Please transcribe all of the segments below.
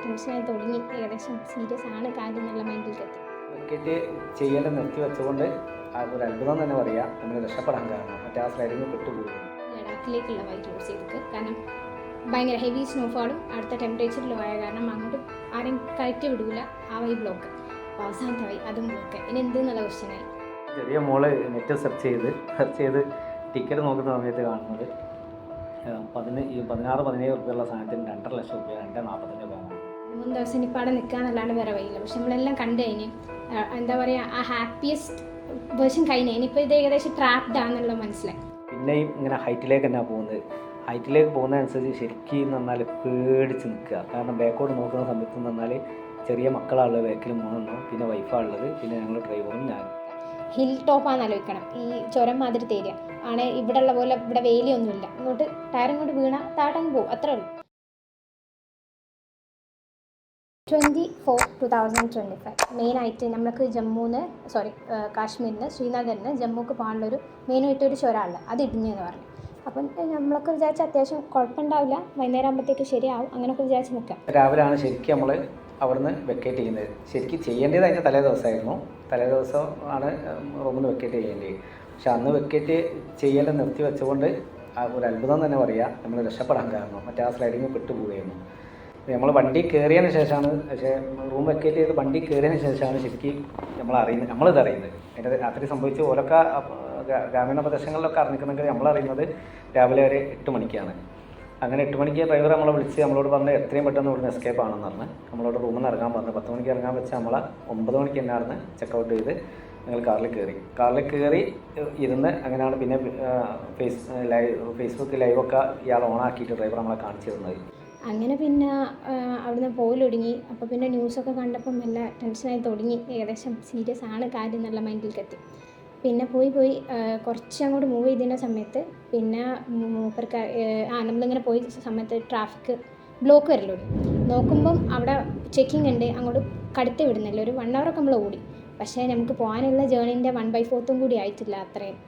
ടെൻഷനായി തുടങ്ങി ഏകദേശം സീരിയസ് ആണ് കാര്യം എന്നുള്ള മൈൻഡിലേക്ക് എത്തി ക്രിക്കറ്റ് ചെയ്യൽ നിർത്തി വെച്ചുകൊണ്ട് ഒരു അത്ഭുതം തന്നെ പറയാം. നമ്മൾ രക്ഷപ്പെടാൻ കാരണം. മറ്റേ ആ സ്ലൈഡിങ് പെട്ടുപോയി. ലഡാക്കിലേക്കുള്ള ബൈക്ക് യൂസ് ചെയ്തിട്ട് കാരണം ഭയങ്കര ഹെവി സ്നോഫാളും അടുത്ത ടെമ്പറേച്ചർ ലോ ആയ കാരണം അങ്ങോട്ട് ആരും കയറ്റി വിടൂല. ആ വൈ ബ്ലോക്ക് അപ്പോൾ അവസാനത്തെ വൈ അതും ബ്ലോക്ക് ഇനി എന്ത് എന്നുള്ള ക്വസ്റ്റ്യനായി ചെറിയ മോൾ നെറ്റ് സെർച്ച് ചെയ്ത് സെർച്ച് ചെയ്ത് ടിക്കറ്റ് നോക്കുന്ന സമയത്ത് കാണുന്നത് പതിന് പതിനാറ് പതിനേഴ് റുപ്യുള്ള സാധനത്തിന് രണ്ടര ലക്ഷം റുപ്യ രണ്ട് നാൽപ്പത്തഞ്ച് രൂപയാണ് മൂന്ന് ദിവസം ഇനിയിപ്പോൾ അവിടെ നിൽക്കാന്നല്ലാണ്ട് വേറെ വയ്യില്ല പക്ഷെ നമ്മളെല്ലാം കണ്ടു കഴിഞ്ഞ് എന്താ പറയുക ആ ഹാപ്പിയസ്റ്റ് വേർഷൻ കഴിഞ്ഞ്. ഇനിയിപ്പോൾ ഇത് ഏകദേശം ട്രാപ്ഡ് ആണെന്നുള്ള മനസ്സിലായി. പിന്നെയും ഇങ്ങനെ ഹൈറ്റിലേക്ക് തന്നെയാണ് പോകുന്നത്? ഹൈറ്റിലേക്ക് പോകുന്നതനുസരിച്ച് ശരിക്കും എന്ന് പറഞ്ഞാൽ പേടിച്ച് നിൽക്കുക. കാരണം ബാക്കോട്ട് നോക്കുന്ന സമയത്ത് എന്ന് പറഞ്ഞാൽ ചെറിയ മക്കളാണുള്ളത് ബാക്കിൽ മൂന്നെണ്ണം പിന്നെ വൈഫാണുള്ളത് പിന്നെ ഞങ്ങൾ ഡ്രൈവറും ഞാൻ ഹിൽ ടോപ്പാന്ന് ആലോചിക്കണം. ഈ ചുരം മാതിരി തേരിയ ആണ് ഇവിടെ ഉള്ള പോലെ ഇവിടെ വേലിയൊന്നുമില്ല. ഇങ്ങോട്ട് ടയർ കൊണ്ട് വീണ താട്ടങ്ങ് പോകും. അത്രേ ഉള്ളൂ. Twenty four two thousand twenty five മെയിനായിട്ട് നമ്മൾക്ക് ജമ്മുന്ന് സോറി കാശ്മീരിന് ശ്രീനഗറിന് ജമ്മുക്ക് പോകാനുള്ളൊരു മെയിനായിട്ട് ഒരു ചുരമുണ്ട് അത് ഇടിഞ്ഞെന്ന് പറഞ്ഞു. അപ്പം നമ്മളൊക്കെ വിചാരിച്ച അത്യാവശ്യം കുഴപ്പമുണ്ടാവില്ല. വൈകുന്നേരം ആകുമ്പോഴത്തേക്ക് ശരിയാവും. അങ്ങനെയൊക്കെ വിചാരിച്ച് നിൽക്കാം. രാവിലെയാണ് ശരിക്കും നമ്മൾ അവിടുന്ന് വെക്കേറ്റ് ചെയ്യുന്നത്. ശരിക്കും ചെയ്യേണ്ടത് അതിന്റെ തലേ ദിവസമായിരുന്നു. തലേ ദിവസം ആണ് റൂമിൽ നിന്ന് വെക്കേറ്റ് ചെയ്യേണ്ടത്. പക്ഷെ അന്ന് വെക്കേറ്റ് ചെയ്യേണ്ടത് നിർത്തി വെച്ചുകൊണ്ട് ഒരു അത്ഭുതം തന്നെ പറയാം. നമ്മൾ രക്ഷപ്പെടാൻ കാരണം. മറ്റേ ആ സ്ലൈഡിങ് പെട്ടുപോവുകയായിരുന്നു നമ്മൾ വണ്ടി കയറിയതിന് ശേഷമാണ് പക്ഷേ റൂം വെക്കേറ്റ് ചെയ്ത് വണ്ടി കയറിയതിന് ശേഷമാണ് ശരിക്കും നമ്മൾ അറിയുന്നത് നമ്മളിത് അറിയുന്നത്. അതിന്റെ രാത്രി സംഭവിച്ച ഓരോക്കെ ഗ്രാമീണ പ്രദേശങ്ങളിലൊക്കെ അറിഞ്ഞിരിക്കുന്നെങ്കിൽ നമ്മൾ അറിയുന്നത് രാവിലെ ഒരു എട്ട് മണിക്കാണ്. അങ്ങനെ എട്ട് മണിക്ക് ഡ്രൈവർ നമ്മളെ വിളിച്ച് നമ്മളോട് പറഞ്ഞ് എത്രയും പെട്ടെന്ന് ഇവിടുന്ന് എസ്കേപ്പ് ആണെന്ന് പറഞ്ഞ് നമ്മളോട് റൂമിൽ നിന്ന് ഇറങ്ങാൻ പറഞ്ഞു പത്ത് മണിക്ക് ഇറങ്ങാൻ വെച്ച് നമ്മളെ ഒമ്പത് മണിക്ക് തന്നെ തന്നെയാണ് ചെക്കൗട്ട് ചെയ്ത് ഞങ്ങൾ കാറിൽ കയറി കാറിൽ കയറി ഇരുന്ന് അങ്ങനെയാണ് പിന്നെ ഫേസ് ലൈവ് ഫേസ്ബുക്ക് ലൈവൊക്കെ ഇയാൾ ഓണാക്കിയിട്ട് ഡ്രൈവർ നമ്മളെ കാണിച്ചു തന്നത്. അങ്ങനെ പിന്നെ അവിടുന്ന് പോയിലൊടുങ്ങി. അപ്പോൾ പിന്നെ ന്യൂസൊക്കെ കണ്ടപ്പം എല്ലാം ടെൻഷനായി തുടങ്ങി. ഏകദേശം സീരിയസ് ആണ് കാര്യം എന്നുള്ള മൈൻഡിൽ എത്തി പിന്നെ പോയി പോയി കുറച്ച് അങ്ങോട്ട് മൂവ് ചെയ്തതിന്റെ സമയത്ത് പിന്നെ മൂപ്പർക്ക് ആ നമ്മളിങ്ങനെ പോയി സമയത്ത് ട്രാഫിക് ബ്ലോക്ക് വരല്ലോ നോക്കുമ്പം അവിടെ ചെക്കിംഗ് ഉണ്ട് അങ്ങോട്ട് കടുത്ത് വിടുന്നില്ല. ഒരു വൺ അവറൊക്കെ നമ്മൾ ഓടി. പക്ഷേ നമുക്ക് പോകാനുള്ള ജേണീന്റെ വൺ ബൈ ഫോർത്തും കൂടി ആയിട്ടില്ല അത്രയും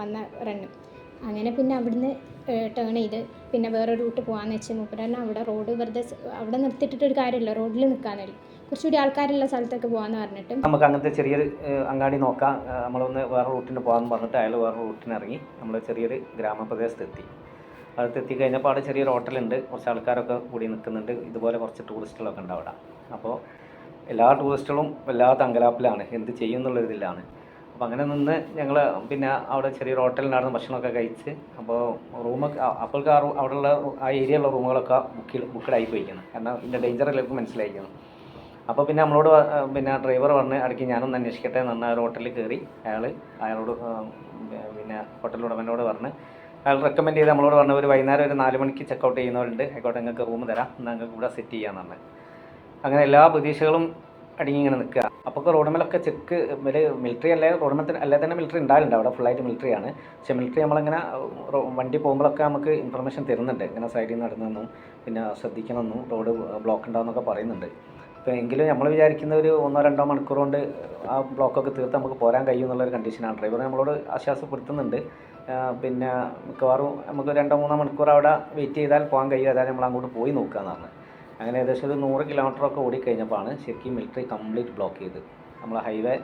വന്ന റണ്ണ് അങ്ങനെ പിന്നെ അവിടുന്ന് ടേൺ ചെയ്ത് പിന്നെ വേറെ റൂട്ട് പോകാമെന്ന് വെച്ച് മൂപ്പരാണ് അവിടെ റോഡ് വെറുതെ അവിടെ നിർത്തിയിട്ടിട്ട് ഒരു കാര്യമില്ല. റോഡിൽ നിൽക്കാനല്ലോ കുറച്ചുകൂടി ആൾക്കാരുള്ള സ്ഥലത്തൊക്കെ പോകാമെന്ന് പറഞ്ഞിട്ട് നമുക്ക് അങ്ങനത്തെ ചെറിയൊരു അങ്ങാടി നോക്കാം. നമ്മളൊന്ന് വേറെ റൂട്ടിന് പോകാമെന്ന് പറഞ്ഞിട്ട് അയാൾ വേറെ റൂട്ടിന് ഇറങ്ങി. നമ്മൾ ചെറിയൊരു ഗ്രാമപ്രദേശത്ത് എത്തി. ഗ്രാമപ്രദേശത്തെത്തി അടുത്ത് എത്തിക്കഴിഞ്ഞപ്പോൾ അവിടെ ചെറിയൊരു ഹോട്ടലുണ്ട് കുറച്ച് ആൾക്കാരൊക്കെ കൂടി നിൽക്കുന്നുണ്ട് ഇതുപോലെ കുറച്ച് ടൂറിസ്റ്റുകളൊക്കെ ഉണ്ട് അവിടെ. അപ്പോൾ എല്ലാ ടൂറിസ്റ്റുകളും വല്ലാത്ത അങ്കലാപ്പിലാണ്. എന്ത് ചെയ്യും എന്നുള്ളൊരിതിലാണ് അപ്പോൾ അങ്ങനെ നിന്ന് ഞങ്ങൾ പിന്നെ അവിടെ ചെറിയൊരു ഹോട്ടലിനായിരുന്നു ഭക്ഷണമൊക്കെ കഴിച്ച് അപ്പോൾ റൂമൊക്കെ അപ്പോൾക്ക് ആ അവിടെയുള്ള ആ ഏരിയയിലുള്ള റൂമുകളൊക്കെ ബുക്കിൽ ബുക്കഡായി പോയിരിക്കുന്നത് കാരണം ഇതിന്റെ ഡേഞ്ചർ എല്ലാവർക്കും മനസ്സിലായിരിക്കുന്നു അപ്പോൾ പിന്നെ നമ്മളോട് പിന്നെ ഡ്രൈവർ പറഞ്ഞ് ഇടയ്ക്ക് ഞാനൊന്ന് അന്വേഷിക്കട്ടെ എന്ന് ഒരു ഹോട്ടലിൽ കയറി അയാൾ അയാളോട് പിന്നെ ഹോട്ടൽ ഉടമനോട് പറഞ്ഞ് അയാൾ റെക്കമെൻഡ് ചെയ്ത് നമ്മളോട് പറഞ്ഞ ഒരു വൈകുന്നേരം ഒരു നാല് മണിക്ക് ചെക്കൗട്ട് ചെയ്യുന്നവരുണ്ട്. ആയിക്കോട്ടെ നിങ്ങൾക്ക് റൂം തരാം. എന്നാൽ നിങ്ങൾക്ക് ഇവിടെ സെറ്റ് ചെയ്യാമെന്നാണ് അങ്ങനെ എല്ലാ പ്രതീക്ഷകളും അടങ്ങി ഇങ്ങനെ നിൽക്കുക അപ്പോൾ റോഡുമേലൊക്കെ ചെക്ക് ഇവർ മിലിറ്ററി അല്ലേ റോഡുമേൽ അല്ലേ തന്നെ മിലിറ്ററി ഉണ്ടാവില്ല അവിടെ ഫുള്ളായിട്ട് മിലിറ്ററി ആണ്. പക്ഷേ മിലിറ്ററി നമ്മളിങ്ങനെ വണ്ടി പോകുമ്പോഴൊക്കെ നമുക്ക് ഇൻഫർമേഷൻ തരുന്നുണ്ട്. ഇങ്ങനെ സൈഡിൽ നിന്ന് നടന്നെന്നും പിന്നെ ശ്രദ്ധിക്കണമെന്നും റോഡ് ബ്ലോക്ക് ഉണ്ടാവുമെന്നൊക്കെ പറയുന്നുണ്ട്. അപ്പോൾ എങ്കിലും നമ്മൾ വിചാരിക്കുന്ന ഒരു ഒന്നോ രണ്ടോ മണിക്കൂർ കൊണ്ട് ആ ബ്ലോക്കൊക്കെ തീർത്ത് നമുക്ക് പോരാൻ കഴിയും എന്നുള്ളൊരു കണ്ടീഷനാണ് ഡ്രൈവർ നമ്മളോട് ആശ്വാസപ്പെടുത്തുന്നുണ്ട്. പിന്നെ മിക്കവാറും നമുക്ക് രണ്ടോ മൂന്നോ മണിക്കൂർ അവിടെ വെയിറ്റ് ചെയ്താൽ പോകാൻ കഴിയും. അതായത് നമ്മൾ അങ്ങോട്ട് പോയി നോക്കുക എന്നാണ് അങ്ങനെ ഏകദേശം ഒരു നൂറ് കിലോമീറ്ററൊക്കെ ഓടിക്കഴിഞ്ഞപ്പോഴാണ് ശരിക്കും മിലിറ്ററി കംപ്ലീറ്റ് ബ്ലോക്ക് ചെയ്ത്. നമ്മൾ highway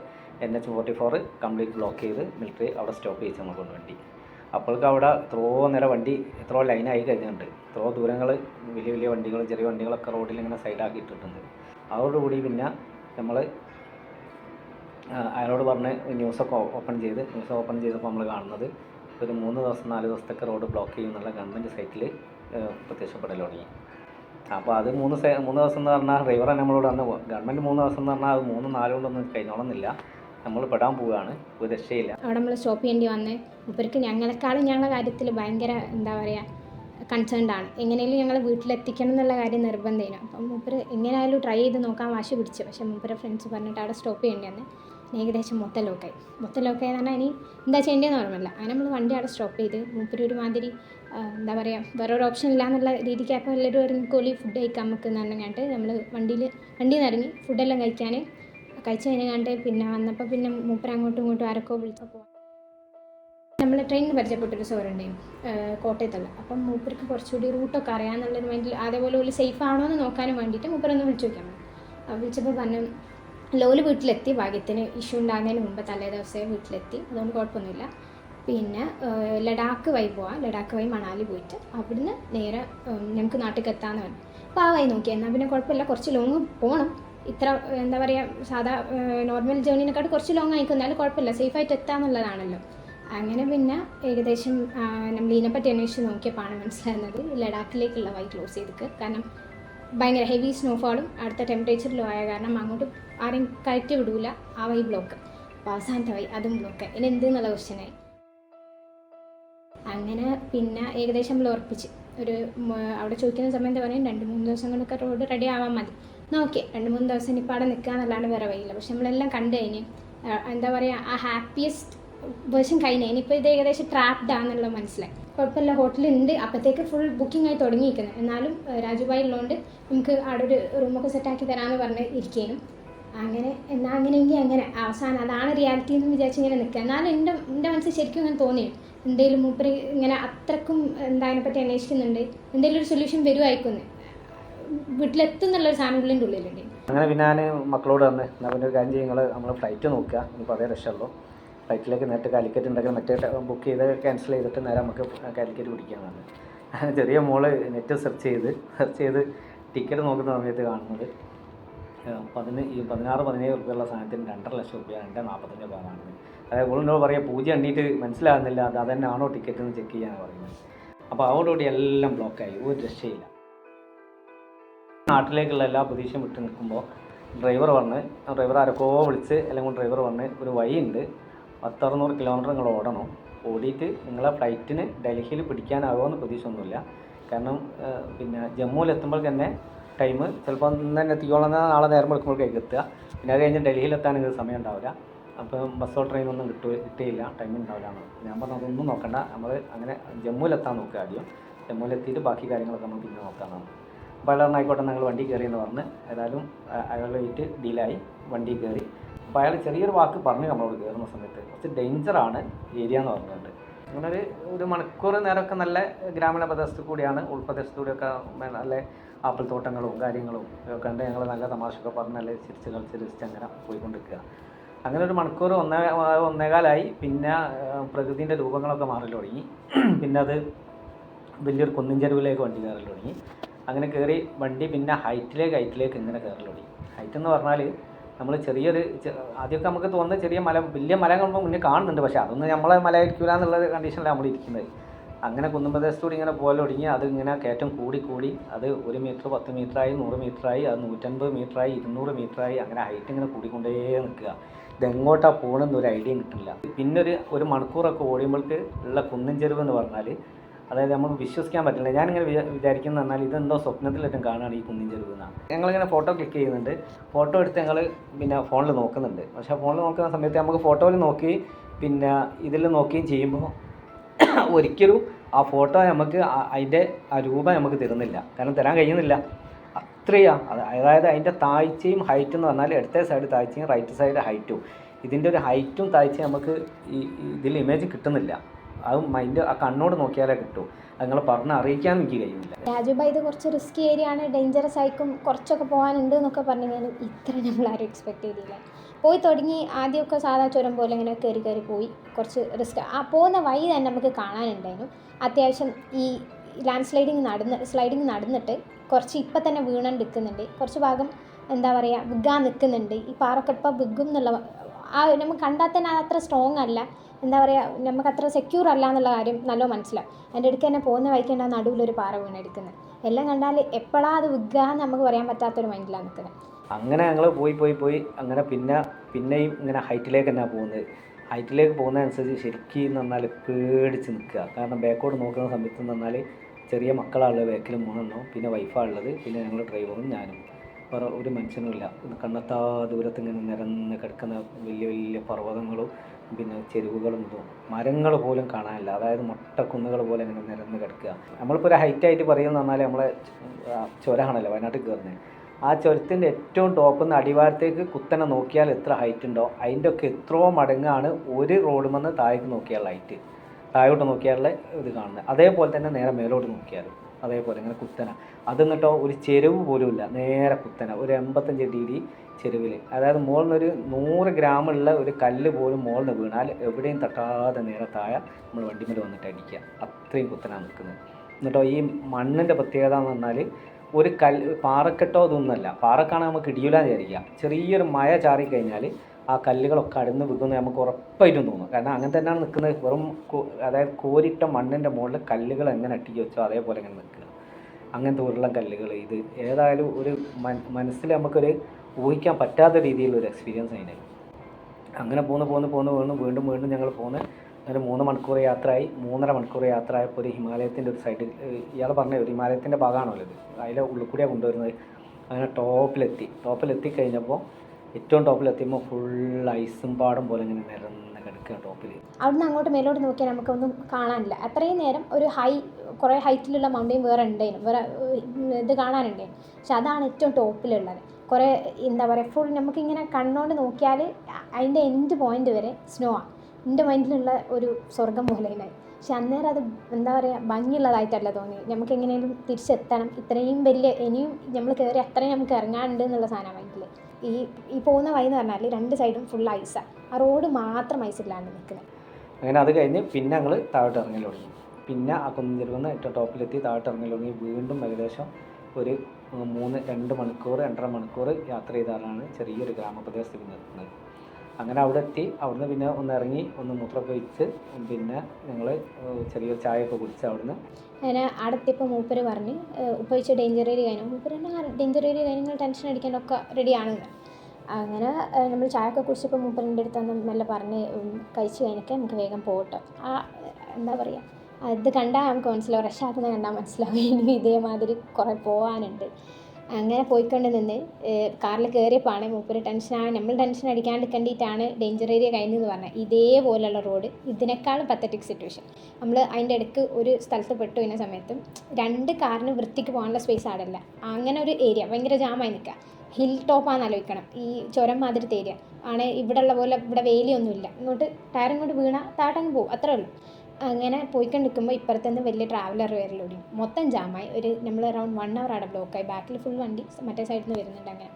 N H forty four complete block ചെയ്ത് മിലിറ്ററി അവിടെ സ്റ്റോപ്പ് ചെയ്യിച്ചു നമ്മൾ വണ്ടി അപ്പോഴേക്കും അവിടെ എത്രയോ നേരം വണ്ടി എത്രയോ ലൈനായി കഴിഞ്ഞിട്ടുണ്ട്. എത്രയോ ദൂരങ്ങൾ വലിയ വലിയ വണ്ടികൾ ചെറിയ വണ്ടികളൊക്കെ റോഡിൽ ഇങ്ങനെ സൈഡാക്കി ഇട്ടിട്ടുണ്ട് അതോടുകൂടി പിന്നെ നമ്മൾ അയാളോട് പറഞ്ഞ് ന്യൂസൊക്കെ ഓപ്പൺ ചെയ്ത് ന്യൂസ് ഓപ്പൺ ചെയ്തപ്പോൾ നമ്മൾ കാണുന്നത് ഒരു മൂന്ന് ദിവസം നാല് ദിവസത്തൊക്കെ റോഡ് ബ്ലോക്ക് ചെയ്യുന്നുള്ള ഗവൺമെന്റ് സൈറ്റിൽ പ്രത്യക്ഷപ്പെടൽ തുടങ്ങി. അപ്പോൾ അത് മൂന്ന് സെ മൂന്ന് ദിവസം എന്ന് പറഞ്ഞാൽ ഡ്രൈവർ നമ്മളോട് അന്ന് ഗവൺമെന്റ് മൂന്ന് ദിവസം എന്ന് പറഞ്ഞാൽ അത് മൂന്ന് നാല് കൊണ്ടൊന്നും കഴിഞ്ഞോളുന്നില്ല. നമ്മൾ പെടാൻ പോവുകയാണ് ഒരു രക്ഷയില്ല. അവിടെ നമ്മൾ സ്റ്റോപ്പ് ചെയ്യേണ്ടി വന്ന്. ഇവർക്ക് ഞങ്ങളെക്കാളും ഞങ്ങളുടെ കാര്യത്തിൽ ഭയങ്കര എന്താ പറയുക കൺസേൺഡ് ആണ്. എങ്ങനെയും ഞങ്ങൾ വീട്ടിലെത്തിക്കണം എന്നുള്ള കാര്യം നിർബന്ധമാണ് അപ്പം മൂപ്പര് എങ്ങനെയായാലും ട്രൈ ചെയ്ത് നോക്കാൻ വാശി പിടിച്ചു. പക്ഷേ മൂപ്പരെ ഫ്രണ്ട്സ് പറഞ്ഞിട്ട് അവിടെ സ്റ്റോപ്പ് ചെയ്യേണ്ടി വന്ന്. ഏകദേശം മൊത്തം ലോക്കായി മൊത്തം ലോക്കായി എന്ന് പറഞ്ഞാൽ ഇനി എന്താ ചെയ്യേണ്ടതെന്ന് ഓർമ്മയില്ല. അങ്ങനെ നമ്മൾ വണ്ടി അവിടെ സ്റ്റോപ്പ് ചെയ്ത് മൂപ്പര് ഒരുമാതിരി എന്താ പറയുക വേറൊരു ഓപ്ഷൻ ഇല്ല എന്നുള്ള രീതിക്ക് അപ്പോൾ എല്ലാവരും ഇറങ്ങിക്കോളി ഫുഡ് കഴിക്കാൻ നമുക്ക് എന്ന് പറഞ്ഞിട്ട് നമ്മൾ വണ്ടിയിൽ വണ്ടിയിൽ നിന്ന് ഇറങ്ങി ഫുഡെല്ലാം കഴിക്കാൻ കഴിച്ച് കഴിഞ്ഞാണ്ട് പിന്നെ വന്നപ്പോൾ പിന്നെ മൂപ്പർ അങ്ങോട്ടും ഇങ്ങോട്ടും ആരൊക്കെ വിളിച്ചപ്പോൾ നമ്മൾ ട്രെയിൻ പരിചയപ്പെട്ടൊരു സോറുണ്ടായിരുന്നു കോട്ടയത്തുള്ള. അപ്പം മൂപ്പർക്ക് കുറച്ചുകൂടി റൂട്ടൊക്കെ അറിയാമെന്നുള്ളൊരു വേണ്ടി അതേപോലെ ഒരു സേഫ് ആണോ എന്ന് നോക്കാനും വേണ്ടിയിട്ട് മൂപ്പരൊന്ന് വിളിച്ചു നോക്കാൻ പറഞ്ഞു വിളിച്ചപ്പോൾ പറഞ്ഞു ലോൽ വീട്ടിലെത്തി ഭാഗ്യത്തിന് ഇഷ്യൂ ഉണ്ടാകുന്നതിന് മുമ്പ് തലേ ദിവസമേ വീട്ടിലെത്തി. അതുകൊണ്ട് കുഴപ്പമൊന്നുമില്ല. പിന്നെ ലഡാക്ക് വഴി പോവാം. ലഡാക്ക് വഴി മണാലി പോയിട്ട് അവിടുന്ന് നേരെ നമുക്ക് നാട്ടിലേക്ക് എത്താമെന്ന് പറഞ്ഞു. അപ്പോൾ ആ വഴി നോക്കി. എന്നാൽ പിന്നെ കുഴപ്പമില്ല. കുറച്ച് ലോങ് പോകണം ഇത്ര എന്താ പറയുക സാധാ നോർമൽ ജേർണിനെക്കാട്ട് കുറച്ച് ലോങ് ആയിക്കും എന്നാലും കുഴപ്പമില്ല. സേഫായിട്ട് എത്താമെന്നുള്ളതാണല്ലോ അങ്ങനെ പിന്നെ ഏകദേശം നമ്മൾ ഇതിനെപ്പറ്റി അന്വേഷിച്ച് നോക്കിയപ്പോഴാണ് മനസ്സിലാകുന്നത് ലഡാക്കിലേക്കുള്ള വഴി ക്ലോസ് ചെയ്തിട്ട് കാരണം ഭയങ്കര ഹെവി സ്നോഫാളും അടുത്ത ടെമ്പറേച്ചർ ലോ ആയ കാരണം അങ്ങോട്ട് ആരെയും കയറ്റി വിടൂല. ആ വഴി ബ്ലോക്ക് അപ്പോൾ അവസാനത്തെ വഴി അതും ബ്ലോക്ക് ഇനി എന്ത് എന്നുള്ള ക്വസ്റ്റ്യനായി അങ്ങനെ പിന്നെ ഏകദേശം നമ്മൾ ഉറപ്പിച്ച്. ഒരു അവിടെ ചോദിക്കുന്ന സമയത്ത് പറയും രണ്ട് മൂന്ന് ദിവസം കൊണ്ടൊക്കെ റോഡ് റെഡി ആവാൻ മതി. നോക്കിയേ രണ്ട് മൂന്ന് ദിവസം ഇനിയിപ്പോൾ അവിടെ നിൽക്കുക എന്നുള്ളതാണ് വേറെ വഴിയില്ല. പക്ഷെ നമ്മളെല്ലാം കണ്ടു കഴിഞ്ഞ് എന്താ പറയുക ആ ഹാപ്പിയസ്റ്റ് വേർഷൻ കഴിഞ്ഞ്. ഇനിയിപ്പോൾ ഇത് ഏകദേശം ട്രാപ്ഡ് ആണെന്നുള്ളത് മനസ്സിലായി. കുഴപ്പമില്ല. ഹോട്ടലുണ്ട് അപ്പോഴത്തേക്ക് ഫുൾ ബുക്കിംഗ് ആയി തുടങ്ങിയിരിക്കുന്നത് എന്നാലും രാജുബായി ഉള്ളതുകൊണ്ട് നമുക്ക് അവിടെ ഒരു റൂമൊക്കെ സെറ്റാക്കി തരാമെന്ന് പറഞ്ഞ് ഇരിക്കേനും അങ്ങനെ എന്നാൽ അങ്ങനെയെങ്കിൽ അങ്ങനെ. അവസാനം അതാണ് റിയാലിറ്റി എന്ന് വിചാരിച്ച് ഇങ്ങനെ നിൽക്കുക. എന്നാലും എന്റെ എന്റെ മനസ്സിൽ ശരിക്കും അങ്ങനെ തോന്നി എന്തെങ്കിലും മൂപ്പര് ഇങ്ങനെ അത്രക്കും എന്താ അതിനെപ്പറ്റി അന്വേഷിക്കുന്നുണ്ട്. എന്തെങ്കിലും ഒരു സൊല്യൂഷൻ വരുമായിരിക്കുന്നു വീട്ടിലെത്തുന്നുള്ളൊരു സാധനം ഉള്ളിന്റെ ഉള്ളിലുണ്ട്. അങ്ങനെ പിന്നെ ഞാൻ മക്കളോട് തന്നെ എന്നാൽ പിന്നെ ഒരു കാര്യം നിങ്ങൾ നമ്മൾ ഫ്ലൈറ്റ് നോക്കുക. ഇനിയിപ്പോൾ അതേ രക്ഷമുള്ളൂ ഫ്ലൈറ്റിലേക്ക് നേരിട്ട് കാലിക്കറ്റ് ഉണ്ടെങ്കിൽ മറ്റേ ബുക്ക് ചെയ്ത് ക്യാൻസൽ ചെയ്തിട്ട് നേരെ നമുക്ക് കാലിക്കറ്റ് പിടിക്കാമെന്നാണ് ചെറിയ മോൾ നെറ്റ് സെർച്ച് ചെയ്ത് സെർച്ച് ചെയ്ത് ടിക്കറ്റ് നോക്കുന്ന സമയത്ത് കാണുന്നത് പതിന് ഈ പതിനാറ് പതിനേഴ് റുപ്യുള്ള സാധനത്തിന് രണ്ടര ലക്ഷം രൂപ രണ്ട് നാൽപ്പത്തഞ്ച് രൂപയാണ് അതായത് ഓളിനോട് പറയുക പൂജ എണ്ണീട്ട് മനസ്സിലാകുന്നില്ല. അത് ആണോ ടിക്കറ്റ് എന്ന് ചെക്ക് ചെയ്യാനാണ് പറയുന്നത്. അപ്പോൾ അതോടുകൂടി എല്ലാം ബ്ലോക്കായി ഒരു രക്ഷയില്ല. നാട്ടിലേക്കുള്ള എല്ലാ പ്രതീക്ഷയും വിട്ട് നിൽക്കുമ്പോൾ ഡ്രൈവർ വന്ന് ഡ്രൈവർ ആരൊക്കെ വിളിച്ച് അല്ലെങ്കിൽ ഡ്രൈവർ വന്ന് ഒരു വഴിയുണ്ട്. പത്തറുന്നൂറ് കിലോമീറ്റർ നിങ്ങൾ ഓടണം. ഓടിയിട്ട് നിങ്ങളെ ഫ്ലൈറ്റിന് ഡൽഹിയിൽ പിടിക്കാനാകുമെന്ന് പ്രതീക്ഷയൊന്നുമില്ല. കാരണം പിന്നെ ജമ്മുവിൽ എത്തുമ്പോൾ തന്നെ ടൈം ചിലപ്പോൾ ഇന്ന് തന്നെ എത്തിക്കോളാം നാളെ നേരം വെക്കുമ്പോഴേക്കും എത്തുക. പിന്നെ അത് കഴിഞ്ഞ് ഡൽഹിയിൽ എത്താൻ നിങ്ങൾക്ക് സമയം ഉണ്ടാവില്ല. അപ്പം ബസ്സോ ട്രെയിനൊന്നും കിട്ടു കിട്ടിയില്ല ടൈം ഉണ്ടാവില്ല എന്ന് ഞാൻ പറഞ്ഞു അതൊന്നും നോക്കണ്ട. നമ്മൾ അങ്ങനെ ജമ്മുവിലെത്താൻ നോക്കുക ആദ്യം. ജമ്മുവിലെത്തിയിട്ട് ബാക്കി കാര്യങ്ങളൊക്കെ നമ്മൾ പിന്നെ നോക്കാമെന്നാണ് അപ്പോൾ അയാൾ ആയിക്കോട്ടെ ഞങ്ങൾ വണ്ടി കയറി എന്ന് പറഞ്ഞ് ഏതായാലും അയാളുമായിട്ട് ഡീലായി വണ്ടി കയറി അപ്പോൾ അയാൾ ചെറിയൊരു വാക്ക് പറഞ്ഞു നമ്മളോട് കയറുന്ന സമയത്ത്. കുറച്ച് ഡേഞ്ചറാണ് ഏരിയ എന്ന് പറഞ്ഞുകൊണ്ട്. അങ്ങനെ ഒരു മണിക്കൂർ നേരമൊക്കെ നല്ല ഗ്രാമീണ പ്രദേശത്ത് കൂടിയാണ് ഉൾപ്രദേശത്ത് കൂടിയൊക്കെ നല്ല ആപ്പിൾ തോട്ടങ്ങളും കാര്യങ്ങളും ഒക്കെ കണ്ട് ഞങ്ങൾ നല്ല തമാശയൊക്കെ പറഞ്ഞ് നല്ല ചിരിച്ച് കളിച്ച് രസിച്ച് അങ്ങനെ പോയിക്കൊണ്ടിരിക്കുക. അങ്ങനെ ഒരു മണിക്കൂർ ഒന്നേ ഒന്നേകാലായി. പിന്നെ പ്രകൃതിന്റെ രൂപങ്ങളൊക്കെ മാറൽ തുടങ്ങി. പിന്നെ അത് വലിയൊരു കുന്നിൻ ചെരുവിലേക്ക് വണ്ടി കയറൽ തുടങ്ങി. അങ്ങനെ കയറി വണ്ടി പിന്നെ ഹൈറ്റിലേക്ക് ഹൈറ്റിലേക്ക് ഇങ്ങനെ കയറൽ തുടങ്ങി. ഹൈറ്റ് എന്ന് പറഞ്ഞാൽ നമ്മൾ ചെറിയൊരു ആദ്യമൊക്കെ നമുക്ക് തോന്നുന്ന ചെറിയ മല വലിയ മല കാണുമ്പോൾ മുന്നേ കാണുന്നുണ്ട്. പക്ഷേ അതൊന്നും നമ്മളെ മല ആയിരിക്കില്ല എന്നുള്ള കണ്ടീഷനിലാണ് നമ്മൾ ഇരിക്കുന്നത്. അങ്ങനെ കുന്നും പ്രദേശത്തൂടെ ഇങ്ങനെ പോലെ തുടങ്ങി. അത് ഇങ്ങനെ കയറ്റം കൂടി കൂടി. അത് ഒരു മീറ്റർ പത്ത് മീറ്ററായി നൂറ് മീറ്ററായി അത് നൂറ്റൻപത് മീറ്ററായി ഇരുന്നൂറ് മീറ്ററായി. അങ്ങനെ ഹൈറ്റ് ഇങ്ങനെ കൂടിക്കൊണ്ടേ നിൽക്കുക. ഇതെങ്ങോട്ടാണ് പോകണമെന്ന് ഒരു ഐഡിയ കിട്ടില്ല പിന്നെ ഒരു ഒരു മണിക്കൂറൊക്കെ ഓടുമ്പോൾക്ക് ഉള്ള കുന്നിൻ ചെരുവ് എന്ന് പറഞ്ഞാൽ അതായത് നമുക്ക് വിശ്വസിക്കാൻ പറ്റില്ല. ഞാനിങ്ങനെ വിചാ വിചാരിക്കുന്ന പറഞ്ഞാൽ ഇതെന്തോ സ്വപ്നത്തിലേറ്റം കാണുകയാണ് ഈ കുന്നിൻ ചെരുവ് എന്നാണ്. ഞങ്ങളിങ്ങനെ ഫോട്ടോ ക്ലിക്ക് ചെയ്യുന്നുണ്ട്. ഫോട്ടോ എടുത്ത് ഞങ്ങൾ പിന്നെ ഫോണിൽ നോക്കുന്നുണ്ട്. പക്ഷേ ഫോണിൽ നോക്കുന്ന സമയത്ത് നമുക്ക് ഫോട്ടോയിൽ നോക്കി പിന്നെ ഇതിൽ നോക്കുകയും ചെയ്യുമ്പോൾ ഒരിക്കലും ആ ഫോട്ടോ നമുക്ക് അതിന്റെ ആ രൂപം നമുക്ക് തരുന്നില്ല. കാരണം തരാൻ കഴിയുന്നില്ല. അത്രയാ അത് അതായത് അതിന്റെ താഴ്ചയും ഹൈറ്റും എന്ന് പറഞ്ഞാൽ ഇടത്തെ സൈഡ് താഴ്ചയും റൈറ്റ് സൈഡ് ഹൈറ്റും ഇതിന്റെ ഒരു ഹൈറ്റും താഴ്ചയും നമുക്ക് ഈ ഇതിൽ ഇമേജ് കിട്ടുന്നില്ല. അത് മൈൻഡ് ആ കണ്ണോട് നോക്കിയാലേ കിട്ടൂ. അത് നിങ്ങൾ പറഞ്ഞ് അറിയിക്കാൻ എനിക്ക് കഴിയുന്നില്ല. രാജുബ ഇത് കുറച്ച് റിസ്കി ഏരിയ ആണ്. ഡേഞ്ചറസ് ആയിക്കും കുറച്ചൊക്കെ പോകാനുണ്ട് എന്നൊക്കെ പറഞ്ഞാലും ഇത്ര നമ്മൾ ആരും എക്സ്പെക്ട് ചെയ്തില്ല. പോയി തുടങ്ങി. ആദ്യമൊക്കെ സാധാ ചുരം പോലെ ഇങ്ങനെ കയറി കയറി പോയി. കുറച്ച് റിസ്ക് ആ പോകുന്ന വഴി തന്നെ നമുക്ക് കാണാനുണ്ടായിരുന്നു. അത്യാവശ്യം ഈ ലാൻഡ് സ്ലൈഡിങ് നടന്ന് സ്ലൈഡിങ് നടന്നിട്ട് കുറച്ച് ഇപ്പം തന്നെ വീണാൻ നിൽക്കുന്നുണ്ട്. കുറച്ച് ഭാഗം എന്താ പറയുക വിഗ്ഗാൻ നിൽക്കുന്നുണ്ട്. ഈ പാറൊക്കെ ഇപ്പം വിഗ്ഗും എന്നുള്ള ആ നമുക്ക് കണ്ടാൽ തന്നെ അത് അത്ര സ്ട്രോങ് അല്ല. എന്താ പറയുക നമുക്ക് അത്ര സെക്യൂർ അല്ല എന്നുള്ള കാര്യം നല്ല മനസ്സിലാവും. എന്റെ അടുക്ക് തന്നെ പോകുന്ന വഴിക്കേണ്ട നടുവിലൊരു പാറ വീണെടുക്കുന്നത് എല്ലാം കണ്ടാൽ എപ്പോഴാ അത് വിഗാന്ന് നമുക്ക് പറയാൻ പറ്റാത്തൊരു മൈൻഡിലാണ് നിൽക്കുന്നത് അങ്ങനെ ഞങ്ങൾ പോയി പോയി പോയി അങ്ങനെ പിന്നെ പിന്നെയും ഇങ്ങനെ ഹൈറ്റിലേക്ക് തന്നെയാണ് പോകുന്നത്. ഹൈറ്റിലേക്ക് പോകുന്നതനുസരിച്ച് ശരിക്കും എന്ന് പറഞ്ഞാൽ പേടിച്ച് നിൽക്കുക. കാരണം ബാക്കോട്ട് നോക്കുന്ന സമയത്ത് എന്ന് പറഞ്ഞാൽ ചെറിയ മക്കളാണുള്ളത് ബാക്കിൽ മൂന്നെണ്ണം പിന്നെ വൈഫാണ് ഉള്ളത് പിന്നെ ഞങ്ങൾ ഡ്രൈവറും ഞാനും. വേറെ ഒരു മനുഷ്യനുമില്ല. കണ്ണത്താ ദൂരത്ത് ഇങ്ങനെ നിരന്ന് കിടക്കുന്ന വലിയ വലിയ പർവതങ്ങളും പിന്നെ ചെരുവുകളും ഇതും. മരങ്ങൾ പോലും കാണാനില്ല. അതായത് മൊട്ടക്കുന്നുകൾ പോലെ ഇങ്ങനെ നിരന്ന് കിടക്കുക. നമ്മളിപ്പോൾ ഒരു ഹൈറ്റ് ഹൈറ്റായിട്ട് പറയുന്നത് പറഞ്ഞാൽ നമ്മളെ ചുരമാണല്ലോ വയനാട്ടിൽ കയറുന്നത് ആ ചുരത്തിന്റെ ഏറ്റവും ടോപ്പിൽ നിന്ന് അടിവാരത്തേക്ക് കുത്തനെ നോക്കിയാൽ എത്ര ഹൈറ്റ് ഉണ്ടോ? അതിന്റെ ഒക്കെ എത്രയോ മടങ്ങാണ് ഒരു റോഡുമെന്ന് താഴേക്ക് നോക്കിയാൽ ഹൈറ്റ് താഴോട്ട് നോക്കിയാലുള്ള ഇത് കാണുന്നത്. അതേപോലെ തന്നെ നേരെ മേലോട്ട് നോക്കിയാൽ അതേപോലെ ഇങ്ങനെ കുത്തന. അത് എന്നിട്ടോ ഒരു ചെരുവ് പോലുമില്ല. നേരെ കുത്തന. ഒരു എൺപത്തഞ്ച് ഡിഗ്രി ചെരുവിൽ അതായത് ഒരു നൂറ് ഗ്രാമുള്ള ഒരു കല്ല് പോലും മുകളിൽ വീണാൽ എവിടെയും തട്ടാതെ നേരെ താഴെ നമ്മൾ വണ്ടിമേൽ വന്നിട്ട് അടിക്കുക. അത്രയും കുത്തന നിൽക്കുന്നത്. എന്നിട്ടോ ഈ മണ്ണിന്റെ പ്രത്യേകത എന്ന് പറഞ്ഞാൽ ഒരു കല്ല് പാറക്കെട്ടോ ഇതൊന്നുമല്ല. പാറക്കാണ് നമുക്ക് ഇടിയൂലാന്ന് വിചാരിക്കുക. ചെറിയൊരു മഴ ചാറിക്കഴിഞ്ഞാൽ ആ കല്ലുകളൊക്കെ അടുന്ന് വീകുമെന്ന് നമുക്ക് ഉറപ്പായിട്ടും തോന്നും. കാരണം അങ്ങനെ തന്നെയാണ് നിൽക്കുന്നത്. വെറും അതായത് കോരിട്ട മണ്ണിന്റെ മുകളിൽ കല്ലുകൾ എങ്ങനെ അട്ടിക്ക് വെച്ചോ അതേപോലെ ഇങ്ങനെ നിൽക്കുക. അങ്ങനത്തെ ഉരുളൻ കല്ലുകൾ ഇത് ഏതായാലും ഒരു മനസ്സിൽ നമുക്കൊരു ഊഹിക്കാൻ പറ്റാത്ത രീതിയിലുള്ള ഒരു എക്സ്പീരിയൻസ് അതിന് അങ്ങനെ പോന്ന് പോന്ന് പോന്ന് വീണ്ടും വീണ്ടും വീണ്ടും ഞങ്ങൾ പോന്ന് ഒരു മൂന്ന് മണിക്കൂർ യാത്രയായി. മൂന്നര മണിക്കൂർ യാത്ര ആയപ്പോൾ ഒരു ഹിമാലയത്തിന്റെ ഒരു സൈഡിൽ ഇയാൾ പറഞ്ഞ ഒരു ഹിമാലയത്തിന്റെ ഭാഗമാണല്ലോ ഇത്. അതിലെ ഉള്ളിൽ കൂടിയാണ് കൊണ്ടുവരുന്നത്. അങ്ങനെ ടോപ്പിലെത്തി. ടോപ്പിലെത്തി കഴിഞ്ഞപ്പോൾ ഏറ്റവും ടോപ്പിലെത്തിയപ്പോൾ ഫുൾ ഐസും പാടും പോലെ ഇങ്ങനെ നിരന്ന് കിടക്കുക ടോപ്പിൽ അവിടുന്ന് അങ്ങോട്ട് മേലോട്ട് നോക്കിയാൽ നമുക്കൊന്നും കാണാനില്ല. അത്രയും നേരം ഒരു ഹൈ കുറേ ഹൈറ്റിലുള്ള മൗണ്ടൻ വേറെ ഉണ്ടായിരുന്നു. വേറെ ഇത് കാണാനുണ്ടായിരുന്നു പക്ഷെ അതാണ് ഏറ്റവും ടോപ്പിലുള്ളത് കുറേ എന്താ പറയുക ഫുൾ നമുക്കിങ്ങനെ കണ്ണോണ്ട് നോക്കിയാൽ അതിന്റെ എൻഡ് പോയിന്റ് വരെ സ്നോ ആണ് എന്റെ മൈൻഡിലുള്ള ഒരു സ്വർഗം പോലെയാണ് പക്ഷെ അന്നേരം അത് എന്താ പറയുക ഭംഗിയുള്ളതായിട്ടല്ല തോന്നി നമുക്ക് എങ്ങനെയും തിരിച്ചെത്തണം. ഇത്രയും വലിയ ഇനിയും നമ്മൾ കയറി അത്രയും നമുക്ക് ഇറങ്ങാനുണ്ട് എന്നുള്ള സാധനം മൈൻഡിൽ ഈ ഈ പോകുന്ന വഴി എന്ന് പറഞ്ഞാൽ രണ്ട് സൈഡും ഫുൾ ഐസാണ് ആ. റോഡ് മാത്രം ഐസില്ലാണ്ട് നിൽക്കുന്നത് അങ്ങനെ അത് കഴിഞ്ഞ് പിന്നെ ഞങ്ങൾ താഴോട്ട് ഇറങ്ങി തുടങ്ങി. പിന്നെ ആ കുന്നിൻ ചെരുവന്ന് ഏറ്റവും ടോപ്പിലെത്തി താഴോട്ട് ഇറങ്ങി തുടങ്ങി. വീണ്ടും ഏകദേശം ഒരു മൂന്ന് രണ്ട് മണിക്കൂർ രണ്ടര മണിക്കൂർ യാത്ര ചെയ്താലാണ് ചെറിയൊരു ഗ്രാമപ്രദേശത്തേക്ക് പിന്നെ എത്തുന്നത് അങ്ങനെ അവിടെ എത്തി അവിടുന്ന് പിന്നെ ഒന്ന് ഇറങ്ങി ഒന്ന് മൂത്രമൊക്കെ ഒഴിച്ച് പിന്നെ ഞങ്ങൾ ചെറിയൊരു ചായയൊക്കെ കുടിച്ച് അവിടുന്ന് അങ്ങനെ അവിടെ എത്തിയപ്പോൾ മൂപ്പര് പറഞ്ഞ് ഉപയോഗിച്ച ഡേഞ്ചർ ഏരിയ കഴിഞ്ഞു. മൂപ്പര് ഡേഞ്ചർ ഏരിയ കാര്യങ്ങൾ ടെൻഷൻ അടിക്കാനൊക്കെ റെഡിയാണെന്ന് അങ്ങനെ നമ്മൾ ചായയൊക്കെ കുടിച്ചപ്പോൾ മൂപ്പരിന്റെ അടുത്ത് തന്നെ മെല്ലെ പറഞ്ഞ് കഴിച്ച് കഴിഞ്ഞൊക്കെ നമുക്ക് വേഗം പോകട്ടെ. ആ എന്താ പറയുക അത് കണ്ടാൽ നമുക്ക് മനസ്സിലാവും. റഷാക്കുന്ന കണ്ടാൽ മനസ്സിലാവും. ഇനി ഇതേമാതിരി കുറേ പോകാനുണ്ട് അങ്ങനെ പോയിക്കൊണ്ട് നിന്ന്. കാറിൽ കയറിയപ്പോഴാണ് മൂപ്പര് ടെൻഷനാണ് നമ്മൾ ടെൻഷൻ അടിക്കാണ്ട് കണ്ടിട്ടാണ് ഡേഞ്ചർ ഏരിയ കഴിഞ്ഞെന്ന് പറഞ്ഞത് ഇതേപോലെയുള്ള റോഡ്. ഇതിനേക്കാളും പത്തറ്റിക് സിറ്റുവേഷൻ നമ്മൾ അതിന്റെ ഇടയ്ക്ക് ഒരു സ്ഥലത്ത് പെട്ടു കഴിഞ്ഞ സമയത്തും രണ്ട് കാറിന് വൃത്തിക്ക് പോകാനുള്ള സ്പേസ് ആടല്ല അങ്ങനെ ഒരു ഏരിയ ഭയങ്കര ജാമായി നിൽക്കുക ഹിൽ ടോപ്പാന്ന് ആലോചിക്കണം. ഈ ചുരം മാതിരത്തെ ഏരിയ ആണ് ഉള്ള പോലെ ഇവിടെ വേലിയൊന്നുമില്ല. ഇങ്ങോട്ട് ടയർ ഇങ്ങോട്ട് വീണാൽ താട്ടങ്ങ് പോകും അത്രേ ഉള്ളൂ. അങ്ങനെ പോയിക്കൊണ്ട് നിൽക്കുമ്പോൾ ഇപ്പുറത്തുനിന്ന് വലിയ ട്രാവലർ വരലോടി. മൊത്തം ജാമായി ഒരു നമ്മൾ അറൗണ്ട് വൺ അവർ അവിടെ ബ്ലോക്കായി ബാക്കിൽ ഫുൾ വണ്ടി മറ്റേ സൈഡിൽ നിന്ന് വരുന്നുണ്ട് അങ്ങനെ.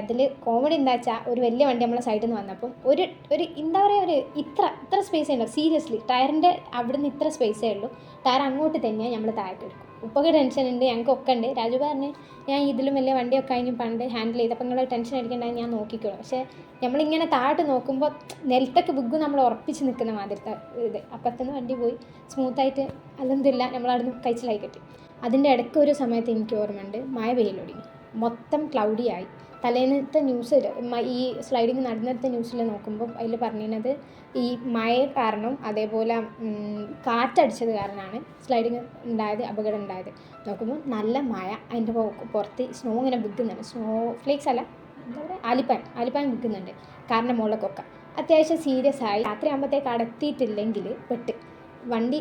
അതിൽ കോമഡി എന്താ വെച്ചാൽ ഒരു വലിയ വണ്ടി നമ്മളെ സൈഡിൽ നിന്ന് വന്നപ്പം ഒരു ഒരു എന്താ പറയുക ഒരു ഇത്ര ഇത്ര സ്പേസേ ഉള്ളൂ സീരിയസ്ലി ടയറിന്റെ അവിടുന്ന് ഇത്ര സ്പേസേ ഉള്ളൂ. ടയർ അങ്ങോട്ട് തന്നെയാണ് നമ്മൾ താഴേക്ക് എടുക്കും. ഉപ്പൊക്കെ ടെൻഷൻ ഉണ്ട് ഞങ്ങൾക്ക് ഒക്കെ ഉണ്ട്. രാജു പറഞ്ഞ് ഞാൻ ഇതിലും വലിയ വണ്ടിയൊക്കെ അതിന് പണ്ട് ഹാൻഡിൽ ചെയ്ത് അപ്പം നിങ്ങൾ ടെൻഷൻ അടിക്കേണ്ട ഞാൻ നോക്കിക്കോളൂ. പക്ഷേ നമ്മളിങ്ങനെ താഴോട്ട് നോക്കുമ്പോൾ നിലത്തൊക്കെ ബുഗ് നമ്മൾ ഉറപ്പിച്ച് നിൽക്കുന്ന മാതിരത്തെ ഇത്. അപ്പുറത്തുനിന്ന് വണ്ടി പോയി സ്മൂത്തായിട്ട് അതൊന്നുമില്ല നമ്മളവിടുന്ന് കഴിച്ചിലായി കിട്ടി. അതിന്റെ ഇടയ്ക്ക് ഒരു സമയത്ത് എനിക്ക് ഓർമ്മയുണ്ട് മഴ പെയ്യലൊടുങ്ങി. മൊത്തം ക്ലൗഡി ആയി. തലേന്നത്തെ ന്യൂസ് ഈ സ്ലൈഡിങ് നടന്നിടത്തെ ന്യൂസിൽ നോക്കുമ്പോൾ അതിൽ പറഞ്ഞിരുന്നത് ഈ മഴ കാരണം അതേപോലെ കാറ്റടിച്ചത് കാരണമാണ് സ്ലൈഡിങ് ഉണ്ടായത് അപകടം ഉണ്ടായത്. നോക്കുമ്പോൾ നല്ല മഴ അതിന്റെ പുറത്ത് സ്നോ ഇങ്ങനെ വിൽക്കുന്നുണ്ട്. സ്നോ ഫ്ലേക്സ് അല്ല എന്താ പറയുക ആലിപ്പാൻ ആലിപ്പാൻ വിൽക്കുന്നുണ്ട്. കാരണം മുളകൊക്കെ അത്യാവശ്യം സീരിയസ് ആയി. രാത്രി ആകുമ്പോഴത്തേക്ക് അടത്തിയിട്ടില്ലെങ്കിൽ പെട്ട്. വണ്ടി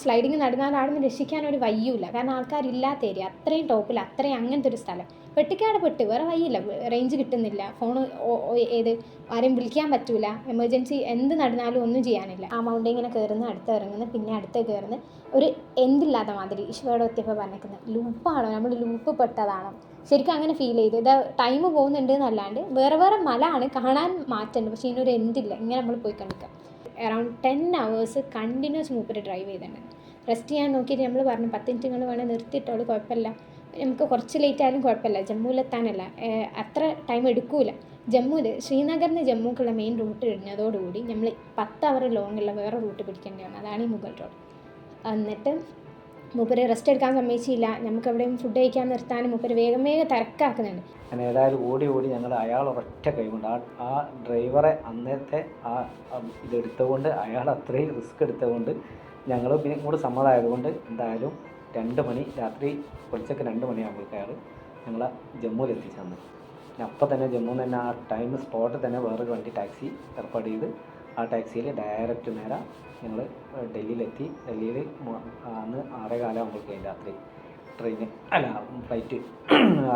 സ്ലൈഡിങ് നടന്നാൽ ആടുന്ന് രക്ഷിക്കാൻ ഒരു വയ്യൂല കാരണം ആൾക്കാരില്ലാത്ത ഏരിയ അത്രയും ടോപ്പിൽ അത്രയും അങ്ങനത്തെ ഒരു സ്ഥലം. പെട്ടിക്കാടെ പെട്ട് വേറെ വയ്യില്ല റേഞ്ച് കിട്ടുന്നില്ല. ഫോൺ ഏത് ആരെയും വിളിക്കാൻ പറ്റൂല. എമർജൻസി എന്ത് നടന്നാലും ഒന്നും ചെയ്യാനില്ല. ആ മൗണ്ട് ഇങ്ങനെ കയറുന്ന അടുത്ത് ഇറങ്ങുന്നു പിന്നെ അടുത്ത് കയറുന്നു ഒരു എന്തില്ലാത്ത മാതിരി. ഈശ്വരോട് ഒത്തിയപ്പോൾ പറഞ്ഞേക്കുന്നത് ലൂപ്പാണോ നമ്മൾ ലൂപ്പ് പെട്ടതാണോ? ശരിക്കും അങ്ങനെ ഫീൽ ചെയ്തു. ഇത് ടൈം പോകുന്നുണ്ട് എന്നല്ലാണ്ട് വേറെ വേറെ മല ആണ് കാണാൻ മാറ്റമുണ്ട് പക്ഷേ ഇതിനൊരു എന്തില്ല ഇങ്ങനെ നമ്മൾ പോയി കണ്ടിക്കാം അറൗണ്ട് ടെൻ അവേഴ്സ് കണ്ടിന്യൂസ് മൂപ്പർ ഡ്രൈവ് ചെയ്തിട്ടുണ്ട്. റെസ്റ്റ് ചെയ്യാൻ നോക്കിയിട്ട് നമ്മൾ പറഞ്ഞു പത്ത് മിനിറ്റ് നിങ്ങൾ വേണേൽ നിർത്തിയിട്ടോളൂ കുഴപ്പമില്ല. നമുക്ക് കുറച്ച് ലേറ്റ് ആയാലും കുഴപ്പമില്ല. ജമ്മുവിലെത്താനല്ല അത്ര ടൈം എടുക്കൂല. ജമ്മുവിൽ ശ്രീനഗറിൽ നിന്ന് ജമ്മുക്കുള്ള മെയിൻ റൂട്ട് കഴിഞ്ഞതോടുകൂടി നമ്മൾ പത്ത് അവർ ലോങ്ങുള്ള വേറെ റൂട്ട് പിടിക്കേണ്ടി വന്നു. അതാണ് ഈ മുഗൾ റോഡ് എന്നിട്ട് മൂപ്പര് റെസ്റ്റ് എടുക്കാൻ സമ്മതിച്ചില്ല. നമുക്ക് എവിടെയും ഫുഡ് കഴിക്കാൻ നിർത്താനും മൂപ്പര് വേഗം വേഗം തിരക്കാക്കുന്നുണ്ട്. അങ്ങനെ ഏതായാലും ഓടി ഓടി ഞങ്ങൾ അയാൾ ഒറ്റ കൈകൊണ്ട് ആ ആ ഡ്രൈവറെ അന്നത്തെ ആ ഇതെടുത്തുകൊണ്ട് അയാൾ അത്രയും റിസ്ക് എടുത്തുകൊണ്ട് ഞങ്ങൾ പിന്നെ കൂടെ സമ്മതമായതുകൊണ്ട് എന്തായാലും രണ്ട് മണി രാത്രി പൊളിച്ചൊക്കെ രണ്ട് മണിയാകുമ്പോഴേക്കും അയാൾ ഞങ്ങളെ ജമ്മുവിൽ എത്തിച്ചു തന്നു പിന്നെ അപ്പം തന്നെ ജമ്മുവിൽ തന്നെ ആ ടൈം സ്പോട്ടിൽ തന്നെ വേറൊരു വണ്ടി ടാക്സി ഏർപ്പാട് ചെയ്ത് ആ ടാക്സിയിൽ ഡയറക്റ്റ് നേരെ ഞങ്ങൾ ഡൽഹിയിലെത്തി. ഡൽഹിയിൽ അന്ന് ആറേ കാലമാകുമ്പോഴേക്കും രാത്രി. ട്രെയിന് അല്ല ഫ്ലൈറ്റ്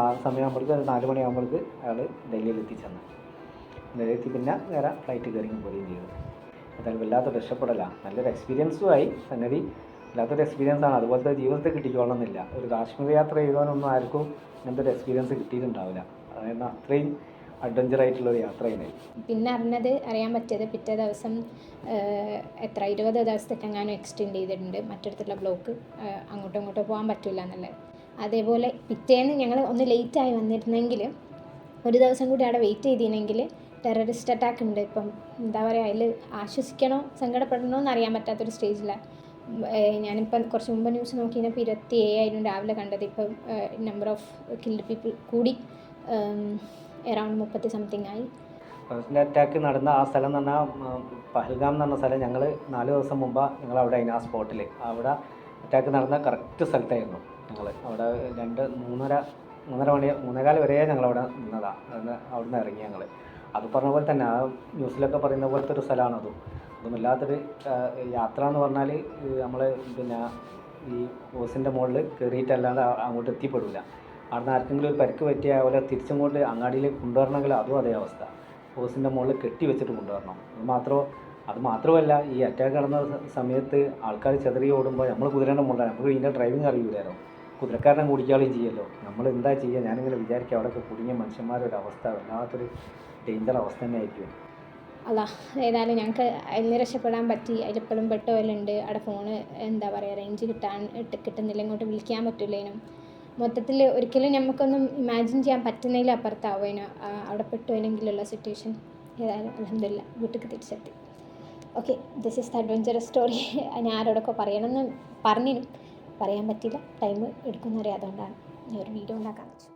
ആ സമയമാകുമ്പോഴേക്ക് നാല് മണിയാകുമ്പോഴേക്ക് അയാൾ ഡൽഹിയിൽ എത്തിച്ചെന്നു ഡൽഹിയിൽ എത്തി പിന്നെ നേരെ ഫ്ലൈറ്റ് കയറി പോവുകയും ചെയ്തു. എന്തായാലും വല്ലാത്തൊരു രക്ഷപ്പെടലാണ് നല്ലൊരു എക്സ്പീരിയൻസും ആയി. സംഗതി വല്ലാത്തൊരു എക്സ്പീരിയൻസ് ആണ്. അതുപോലത്തെ ജീവിതത്തിൽ കിട്ടിക്കോളണമെന്നില്ല. ഒരു കാശ്മീർ യാത്ര ചെയ്താലൊന്നും ആർക്കും ഇങ്ങനത്തെ ഒരു എക്സ്പീരിയൻസ് കിട്ടിയിട്ടുണ്ടാവില്ല. അതായത് അത്രയും അഡ്വഞ്ചർ ആയിട്ടുള്ള ഒരു യാത്രയാണ് പിന്നെ അറിഞ്ഞത് അറിയാൻ പറ്റിയത് പിറ്റേ ദിവസം എത്ര ഇരുപത് ദിവസത്തേക്ക് എങ്ങാനും എക്സ്റ്റെൻഡ് ചെയ്തിട്ടുണ്ട്. മറ്റിടത്തുള്ള ബ്ലോക്ക് അങ്ങോട്ടും ഇങ്ങോട്ടും പോകാൻ പറ്റില്ല എന്നുള്ളത്. അതേപോലെ പിറ്റേന്ന് ഞങ്ങൾ ഒന്ന് ലേറ്റ് ആയി വന്നിരുന്നെങ്കിൽ ഒരു ദിവസം കൂടി അവിടെ വെയിറ്റ് ചെയ്തിരുന്നെങ്കിൽ ടെററിസ്റ്റ് അറ്റാക്ക് ഉണ്ട്. ഇപ്പം എന്താ പറയുക അതിൽ ആശ്വസിക്കണോ സങ്കടപ്പെടണോ എന്ന് അറിയാൻ പറ്റാത്തൊരു സ്റ്റേജിലാണ് ഞാനിപ്പം കുറച്ച് മുമ്പ് ന്യൂസ് നോക്കിയപ്പോൾ ഇരുപത്തി ഏഴായിരം രാവിലെ കണ്ടത്. ഇപ്പം നമ്പർ ഓഫ് കിൽഡ് പീപ്പിൾ കൂടി എറൗണ്ട് മുപ്പത്തി സംതിങ് ആയി. ഫസ്റ്റ് അറ്റാക്ക് നടന്ന ആ സ്ഥലം എന്ന് പറഞ്ഞാൽ പഹൽഗാം എന്ന് പറഞ്ഞ സ്ഥലം ഞങ്ങൾ നാല് ദിവസം മുമ്പ് ഞങ്ങൾ അവിടെ ആ സ്പോട്ടിൽ അവിടെ അറ്റാക്ക് നടന്ന കറക്റ്റ് സ്ഥലത്തായിരുന്നു ഞങ്ങൾ അവിടെ രണ്ട് മൂന്നര മൂന്നര മണി മൂന്നേകാൽ വരെ ഞങ്ങൾ അവിടെ നിന്നതാണ് അവിടെ നിന്ന് ഇറങ്ങി ഞങ്ങൾ അത് പറഞ്ഞ പോലെ തന്നെ ആ ന്യൂസിലൊക്കെ പറയുന്ന പോലത്തെ ഒരു സ്ഥലമാണ് അതും വല്ലാത്തൊരു യാത്ര എന്ന് പറഞ്ഞാൽ നമ്മൾ പിന്നെ ഈ ഓസിന്റെ മുകളിൽ കയറിയിട്ടല്ലാണ്ട് ആ- അങ്ങോട്ട് എത്തിപ്പെടില്ല അവിടുന്ന് ആർക്കെങ്കിലും ഒരു പരിക്ക് പറ്റിയ അതുപോലെ തിരിച്ചങ്ങോട്ട് അങ്ങാടിയിലേക്ക് കൊണ്ടുവരണമെങ്കിൽ അതും അതേ അവസ്ഥ. ഓസിന്റെ മുകളിൽ കെട്ടി വെച്ചിട്ട് കൊണ്ടുവരണം. അത് മാത്രമോ അത് മാത്രമല്ല ഈ അറ്റാക്ക് നടന്ന സമയത്ത് ആൾക്കാർ ചെതറി ഓടുമ്പോൾ നമ്മൾ കുതിരേന്റെ മുകളിലാണ് നമുക്ക് ഇതിന്റെ ഡ്രൈവിംഗ് അറിയില്ലല്ലോ കുതിരക്കാരനെ കുടിക്കുകയും ചെയ്യല്ലോ. നമ്മൾ എന്താ ചെയ്യുക? ഞാനിങ്ങനെ വിചാരിക്കുക അവിടെയൊക്കെ കുടുങ്ങിയ മനുഷ്യന്മാരുടെ അവസ്ഥ വല്ലാത്തൊരു ഡേഞ്ചർ അവസ്ഥ തന്നെ ആയിരിക്കും അല്ല ഏതായാലും ഞങ്ങൾക്ക് അതിൽ നിന്ന് രക്ഷപ്പെടാൻ പറ്റി. അതിലെപ്പോഴും പെട്ട പോലെ അവിടെ ഫോണ് എന്താ പറയുക റേഞ്ച് കിട്ടാൻ കിട്ടുന്നില്ല. ഇങ്ങോട്ട് വിളിക്കാൻ പറ്റില്ലേനും മൊത്തത്തിൽ ഒരിക്കലും നമുക്കൊന്നും ഇമാജിൻ ചെയ്യാൻ പറ്റുന്നതിൽ അപ്പുറത്താവുകയും അവിടെ പെട്ടുപോയെങ്കിലുള്ള സിറ്റുവേഷൻ ഏതായാലും അലഹമില്ല വീട്ടിലേക്ക് തിരിച്ചെത്തി. Okay this is the adventurous story ഞാൻ ആരോടൊക്കെ പറയണമെന്ന് പറഞ്ഞിരുന്നു പറയാൻ പറ്റില്ല ടൈം എടുക്കുന്നവരെ അതുകൊണ്ടാണ് ഞാൻ ഒരു വീഡിയോ ഉണ്ടാക്കാൻ വെച്ചു.